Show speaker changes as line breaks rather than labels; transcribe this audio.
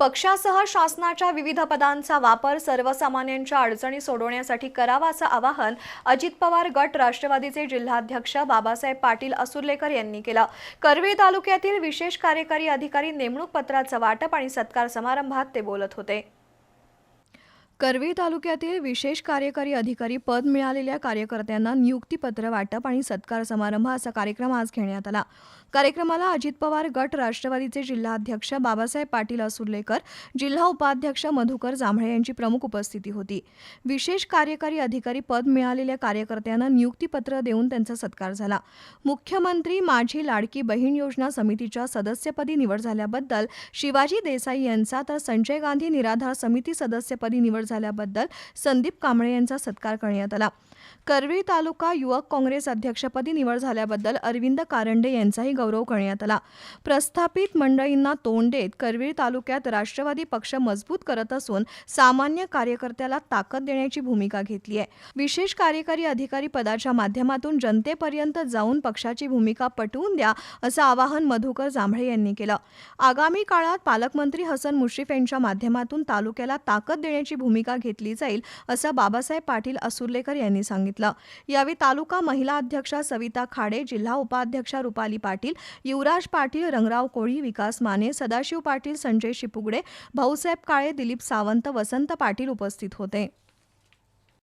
पक्षासह शासनाच्या विविध पदांचा वापर सर्वसामान्यांच्या अडचणी सोडवण्यासाठी करावा असं आवाहन अजित पवार गट राष्ट्रवादीचे जिल्हाध्यक्ष बाबासाहेब पाटील असुर्लेकर यांनी केलं. करवे तालुक्यातील विशेष कार्यकारी अधिकारी नेमणूक पत्राचं वाटप आणि सत्कार समारंभात ते बोलत होते. करवीर तालुक्यातील विशेष कार्यकारी अधिकारी पद मिळालेल्या कार्यकर्त्यांना नियुक्तीपत्र वाटप आणि सत्कार समारंभ असा कार्यक्रम आज घेण्यात आला. कार्यक्रमाला अजित पवार गट राष्ट्रवादीचे जिल्हाध्यक्ष बाबासाहेब पाटील असुर्लेकर जिल्हा उपाध्यक्ष मधुकर जांभळे यांची प्रमुख उपस्थिती होती. विशेष कार्यकारी अधिकारी पद मिळालेल्या कार्यकर्त्यांना नियुक्तीपत्र देऊन त्यांचा सत्कार झाला. मुख्यमंत्री माझी लाडकी बहीण योजना समितीच्या सदस्यपदी निवड झाल्याबद्दल शिवाजी देसाई यांचा तर संजय गांधी निराधार समिती सदस्यपदी निवड झाल्याबद्दल संदीप कांबळे यांचा सत्कार करण्यात आला. करवीर तालुका युवक काँग्रेस अध्यक्षपदी निवड झाल्याबद्दल अरविंद कारंडे यांचाही गौरव करण्यात आला. प्रस्थापित मंडळींना तोंड देत करवीर तालुक्यात राष्ट्रवादी पक्ष मजबूत करत असून सामान्य कार्यकर्त्याला ताकद देण्याची भूमिका घेतली आहे. विशेष कार्यकारी अधिकारी पदाच्या माध्यमातून जनतेपर्यंत जाऊन पक्षाची भूमिका पटवून द्या असं आवाहन मधुकर जांभळे यांनी केलं. आगामी काळात पालकमंत्री हसन मुश्रीफ यांच्या माध्यमातून तालुक्याला ताकद देण्याची भूमिका भूमिका घेतली जाईल असं बाबासाहेब पाटील असुर्लेकर यांनी सांगितलं. यावेळी तालुका महिला अध्यक्षा सविता खाडे जिल्हा उपाध्यक्षा रुपाली पाटील युवराज पाटील रंगराव कोळी विकास माने सदाशिव पाटील संजय शिपुगडे भाऊसाहेब काळे दिलीप सावंत वसंत पाटील उपस्थित होते.